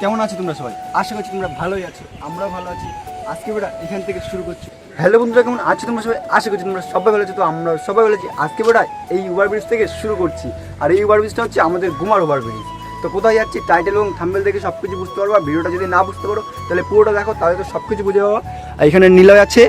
কেমন আছো তোমরা সবাই? আশা করছি তোমরা ভালোই আছো আমরা ভালো আছি। আজকে বেটা এখান থেকে শুরু করছি। হ্যালো বন্ধুরা, কেমন আছো তোমরা সবাই? আশা করছি তোমরা সবাই ভালো আছো, তো আমরা সবাই ভালো আছি। আজকে বেটা এই ওভার ব্রিজ থেকে শুরু করছি। আর এই ওভার ব্রিজটা হচ্ছে আমাদের গুমার ওভার ব্রিজ তো কোথায় যাচ্ছি টাইটেল এবং থাম্বেল দেখে সব কিছু বুঝতে পারব। আর ভিডিওটা যদি না বুঝতে পারো, তাহলে পুরোটা দেখো, তাহলে তো সব কিছু বুঝে পাবো। এখানে নিলয় আছে,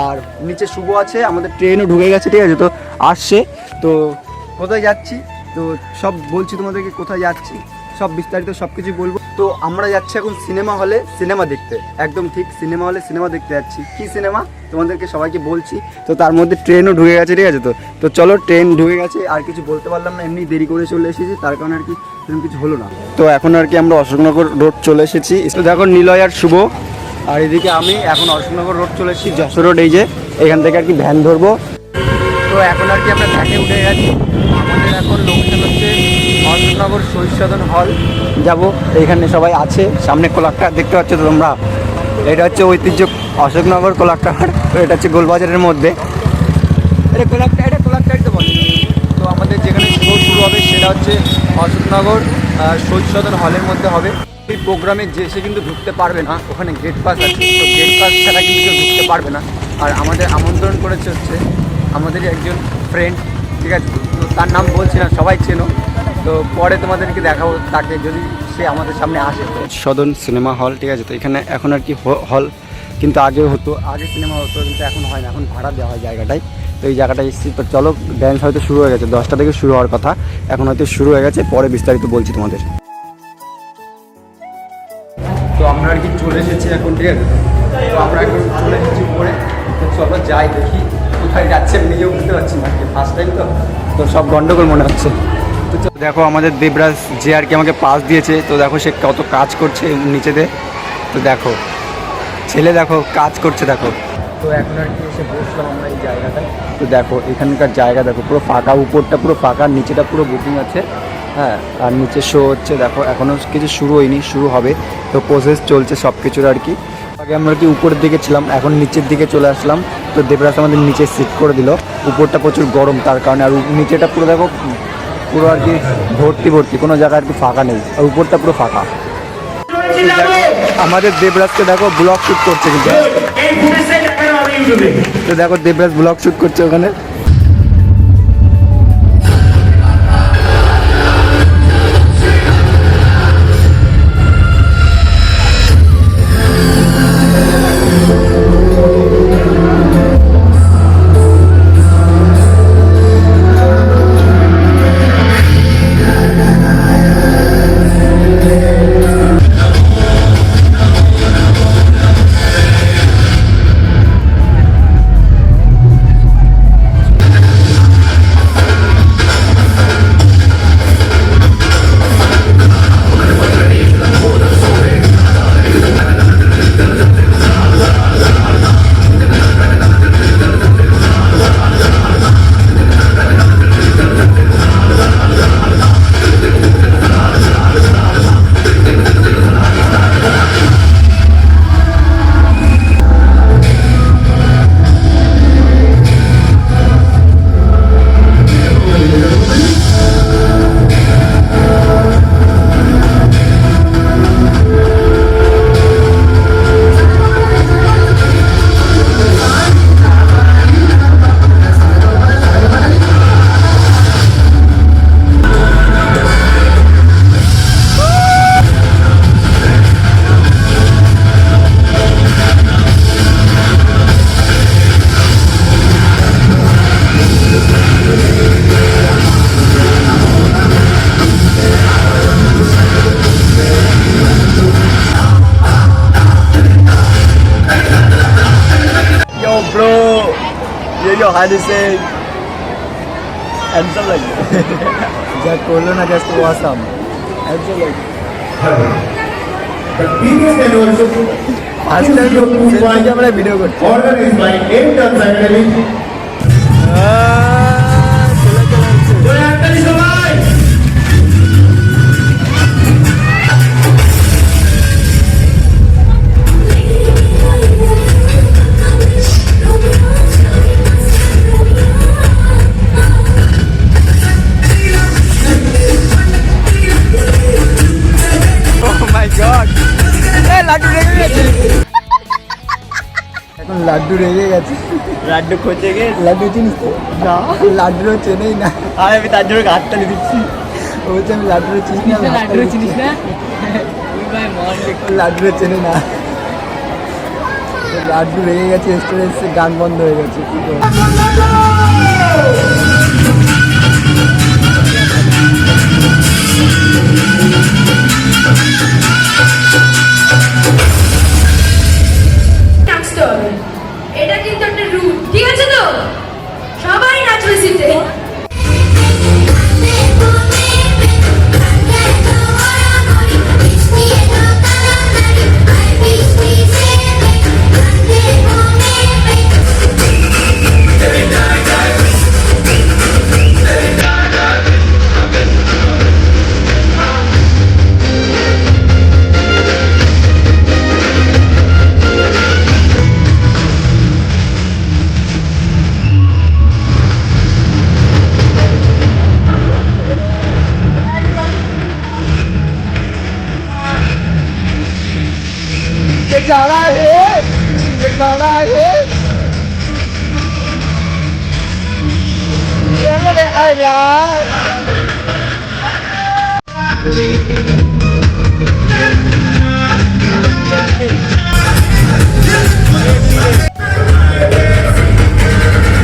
আর নিচে শুভ আছে, আমাদের ট্রেনও ঢুকে গেছে, ঠিক আছে? তো আসছে। তো কোথায় যাচ্ছি? তো সব বলছি তোমাদেরকে কোথায় যাচ্ছি। সব বিস্তারিত সব কিছু বলব। তো আমরা যাচ্ছি এখন সিনেমা হলে সিনেমা দেখতে। একদম ঠিক সিনেমা হলে সিনেমা দেখতে যাচ্ছি। কি সিনেমা? তোমাদেরকে সবাইকে বলছি। তো তার মধ্যে ট্রেনও ঢুকে গেছে, ঠিক আছে তো? তো চলো ট্রেন ঢুকে গেছে। আর কিছু বলতে পারলাম না, এমনি দেরি করে চলে এসেছি। তার কারণে আর কি সেরকম কিছু হলো না। তো এখন আর কি আমরা অশোকনগর রোড চলে এসেছি। তো দেখো নিলয় আর শুভ। আর এদিকে আমি এখন অশোকনগর রোড চলে এসেছি, যশোর রোড এই যে। এখান থেকে আর কি ভ্যান ধরবো। তো এখন আর কি আমরা ভ্যানে উঠে গেছি। আমাদের এখন অশোকনগর শহীদ সদন হল। যাব এখানে সবাই আছে, সামনে কোলাক্টার দেখতে পাচ্ছ তো তোমরা? এটা হচ্ছে ঐতিহ্য অশোকনগর কোলাক্টার এটা হচ্ছে গোলবাজারের মধ্যে। এটা কোলাক্টার এটা কোলাক্টার তো বলে। তো আমাদের যেখানে শো শুরু হবে, সেটা হচ্ছে অশোকনগর শহীদ সদন হলের মধ্যে হবে। এই প্রোগ্রামে যে সে কিন্তু ঢুকতে পারবে না, ওখানে গেট পাস আছে, তো গেট পাস ছাড়া কিন্তু কেউ ঢুকতে পারবে না। আর আমাদের আমন্ত্রণ করেছে হচ্ছে আমাদেরই একজন ফ্রেন্ড ঠিক আছে? তার নাম বলছি না, সবাই চেনো। তো পরে তোমাদেরকে দেখাবো তাকে যদি সে আমাদের সামনে আসে সদন সিনেমা হল, ঠিক আছে, তো এখানে এখন আর কি হল, কিন্তু আগে হতো, আগে সিনেমা হতো, কিন্তু এখন হয় না, এখন ভাড়া দেওয়া হয় জায়গাটায়। তো এই জায়গাটায় এসেছি, তো চলো ড্যান্স হয়তো শুরু হয়ে গেছে, দশটা থেকে শুরু হওয়ার কথা, এখন হয়তো শুরু হয়ে গেছে, পরে বিস্তারিত বলছি তোমাদের। তো আমরা আর কি চলে এসেছি এখন, ঠিক আছে, তো আমরা এখন চলে এসেছি পরে, তো চলো যাই দেখি, কোথায় যাচ্ছে নিজেও বুঝতে পারছি না ফার্স্ট টাইম তো তো সব গন্ডগোল মনে হচ্ছে। তো চলো, দেখো আমাদের দেবরাজ যে আর কি আমাকে পাস দিয়েছে তো দেখো সে কত কাজ করছে নিচেতে। তো দেখো ছেলে দেখো কাজ করছে দেখো। তো এখন আর কি এসে বসলাম আমরা এই জায়গাটায়। তো দেখো এখানকার জায়গা দেখো পুরো ফাঁকা উপরটা পুরো ফাঁকা নিচেটা পুরো বুকিং আছে। হ্যাঁ আর নিচে শো হচ্ছে দেখো এখনও কিছু শুরু হয়নি শুরু হবে। তো প্রসেস চলছে সব কিছুর আর কি। আগে আমরা কি উপরের দিকে ছিলাম এখন নিচের দিকে চলে আসলাম। তো দেবরাজ আমাদের নিচে সিট করে দিল। উপরটা প্রচুর গরম তার কারণে। আর নিচেটা পুরো দেখো পুরো আর কি ভর্তি ভর্তি কোনো জায়গায় আর কি ফাঁকা নেই আর উপরটা পুরো ফাঁকা। আমাদের দেবরাজকে দেখো ব্লগ শুট করছে কিন্তু। তো দেখো দেবরাজ ব্লগ শুট করছে ওখানে। To say handsome like করল না just awesome handsome like The biggest anniversary first time selfie আমরা ভিডিও করছি organized by Ayrton Family. Joy Laddu রেগে গেছে। এখন লাড্ডু রেগে গেছে। লাড্ডু খোঁজে গে লাড্ডু চিনিস তো? না। লাড্ডুরও চেনেই না। আর আমি তার জন্য হাততালি দিচ্ছি। বলছে আমি লাড্ডুরও চিনি না আমি হাততালি দিচ্ছি। লাড্ডুরও চেনে না? লাড্ডু রেগে গেছে স্টোরে এসে গান বন্ধ হয়ে গেছে কি করব? ঠিক আছে তো? সবাই নাচবে সিটে 找大鱼，去找大鱼。前面的二秒。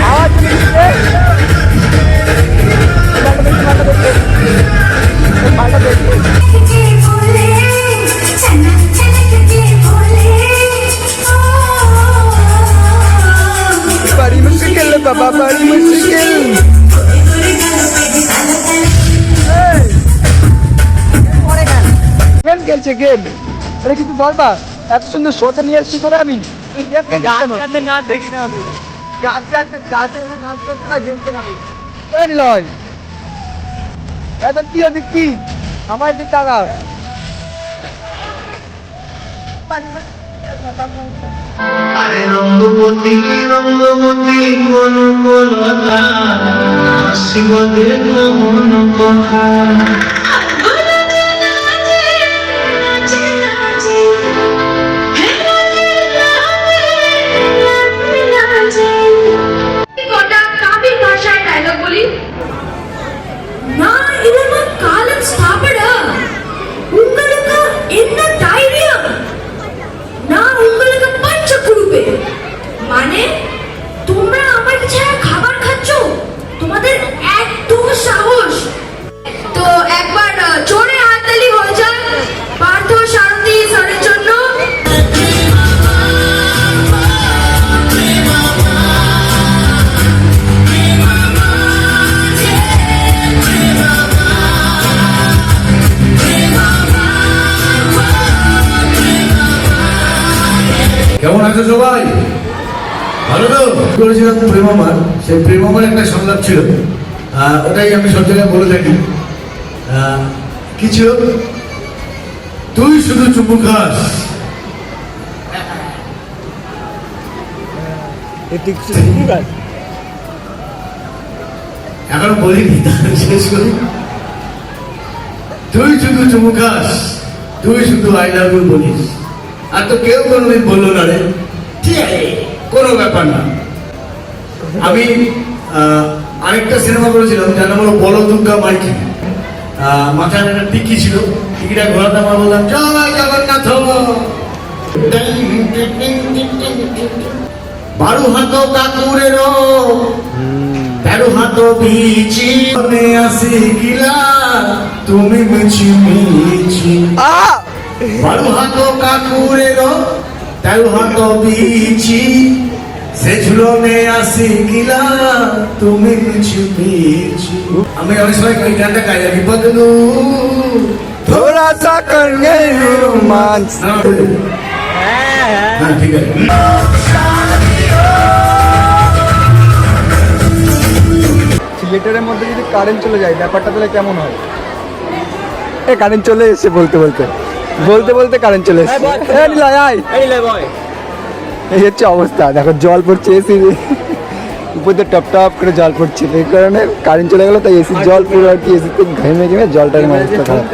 好，这里是。慢着点，慢着点，慢着点。গেম এটা কিন্তু বলবা এত সুন্দর শোতে নিয়ে এসছি করে আমি? না দেখি না আমি লয় এত কি হচ্ছে কি আমার দিক টাকা আরে রঙ্গবতী রঙ্গবতী কোন কোলতা শিব দেখল মন কথা কেমন আছো সবাই? ভালো তো? করেছিলাম প্রেম আমার। সেই প্রেম আমার একটা সংলাপ ছিল। ওটাই আমি সব জায়গায় বলে থাকি। কি ছিল? তুই শুধু চুমু খাস। এখন বলিনি শেষ করি। তুই শুধু চুমু খাস। তুই শুধু আই লাভ ইউ বলিস। আর তো কেউ কোনোদিন বলল না রে। ঠিক আছে, কোনো ব্যাপার না। আমি আরেকটা সিনেমা করেছিলাম যার নাম হলো বলো দুর্গা মাইকি মাথায় একটা টিকি ছিল, টিকিটা ঘোরাতে আমার বললাম, জয় জগন্নাথ বারো হাত কাকুরের তেরো হাত বিচি আসি গিলা, তুমি মিছি মিছি। আ বিছি সে আসি তুমি কিছু আমি থিয়েটারের মধ্যে যদি কারেন্ট চলে যায় ব্যাপারটা তাহলে কেমন হয়? এ কারেন্ট চলে এসে বলতে বলতে। বলতে বলতে কারেন্ট চলে এই হচ্ছে অবস্থা। দেখো জল পড়ছে এসি উপর দিয়ে টপ টপ করে জল পড়ছে। এই কারণে কারেন্ট চলে গেলো তাই এসির জল পুরো আর কি এসিতে ঘেমে ঘেমে জলটার অবস্থা খারাপ।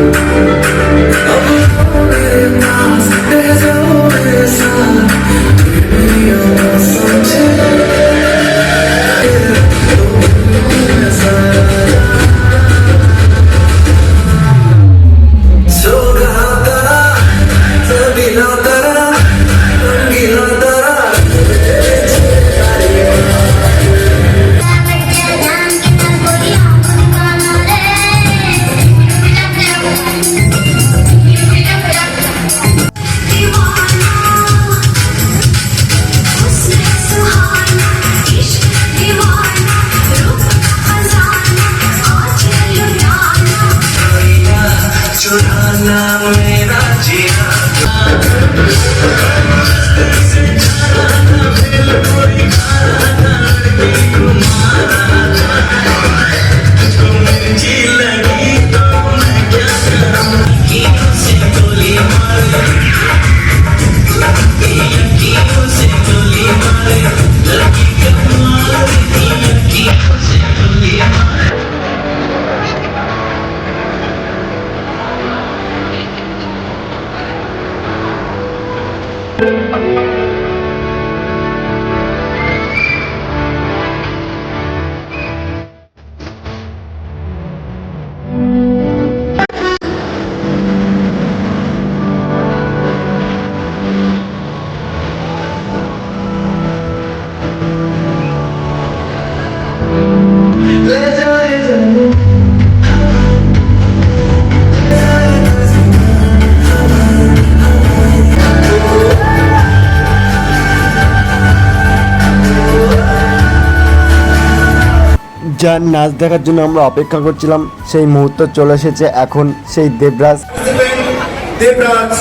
নাচো যার নাচ দেখার জন্য আমরা অপেক্ষা করছিলাম, সেই মুহূর্ত চলে এসেছে এখন সেই দেবরাজ। দেবরাজ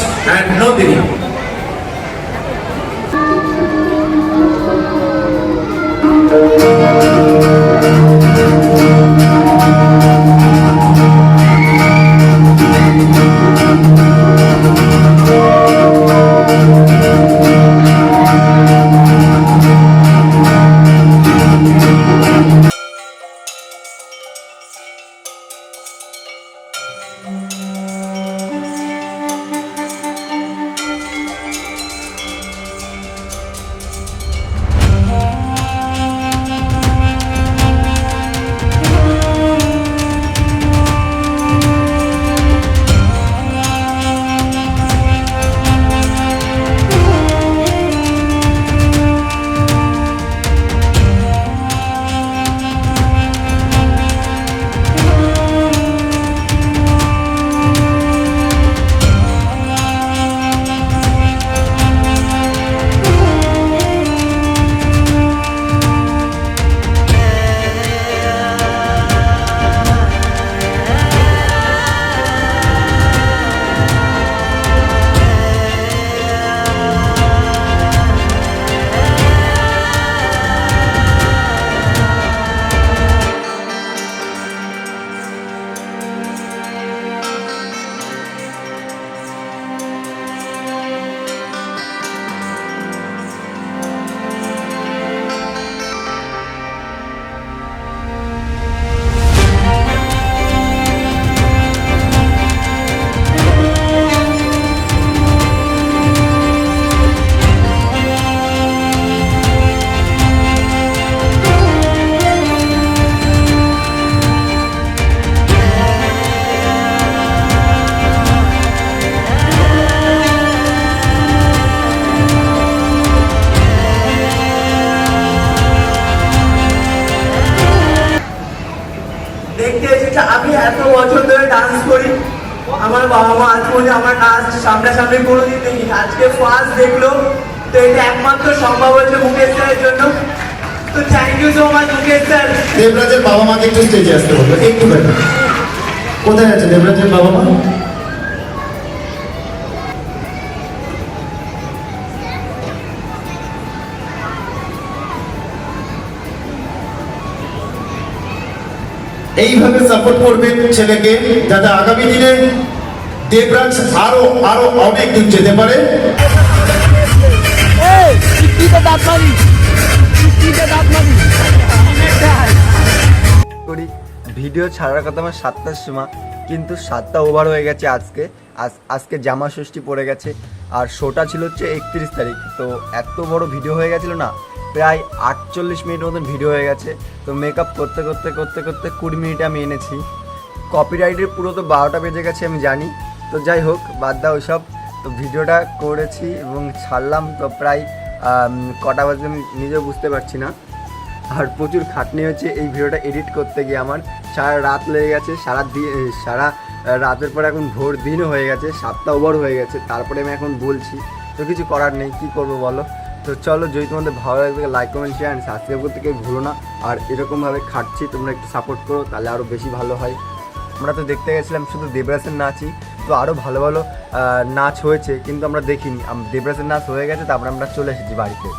পর্যন্ত আমার নাচ সামনাসামনি কোনোদিন দেখি আজকে ফার্স্ট দেখল, তো এটা একমাত্র সম্ভব হচ্ছে মুকেশ স্যারের জন্য। তো thank you so much Mukesh sir. দেবরাজের বাবা মাকে একটু স্টেজে আসতে বলব, একটু কোথায় আছে দেবরাজের বাবা মা? এইভাবে সাপোর্ট করবেন ছেলেকে, যাতে আগামী দিনে দেবরাজ আরও আরও অনেক দূর যেতে পারে। করি। ভিডিও ছাড়ার কথা আমার সাতটার সময় কিন্তু সাতটা ওভার হয়ে গেছে আজকে। আজ আজকে জামা ষষ্ঠী পড়ে গেছে আর শোটা ছিল হচ্ছে একত্রিশ তারিখ। তো এত বড় ভিডিও হয়ে গেছিল না প্রায় আটচল্লিশ মিনিট মতন ভিডিও হয়ে গেছে। তো মেকআপ করতে করতে করতে করতে কুড়ি মিনিটে আমি এনেছি। কপিরাইটের পুরো তো বারোটা বেজে গেছে আমি জানি। তো যাই হোক, বাদ দাও ওইসব। তো ভিডিওটা করেছি এবং ছাড়লাম তো প্রায় কটা বাজে আমি নিজেও বুঝতে পারছি না। আর প্রচুর খাটনি হচ্ছে এই ভিডিওটা এডিট করতে গিয়ে আমার। সারা রাত লেগে গেছে, সারা সারা রাতের পর এখন ভোর দিনও হয়ে গেছে, সাতটা ওভার হয়ে গেছে, তারপরে আমি এখন বলছি। তো কিছু করার নেই, কী করব বলো? তো চলো, যদি তোমাদের ভালো লাগে like comment share and subscribe করতে কেউ ভুলো না। আর এরকমভাবে খাটছি, তোমরা একটু সাপোর্ট করো, তাহলে আরও বেশি ভালো হয়। আমরা তো দেখতে গেছিলাম শুধু দেবরাসের নাচই। তো আরও ভালো ভালো নাচ হয়েছে, কিন্তু আমরা দেখিনি। দেবরাজের নাচ হয়ে গেছে, তারপরে আমরা চলে এসেছি বাড়িতে।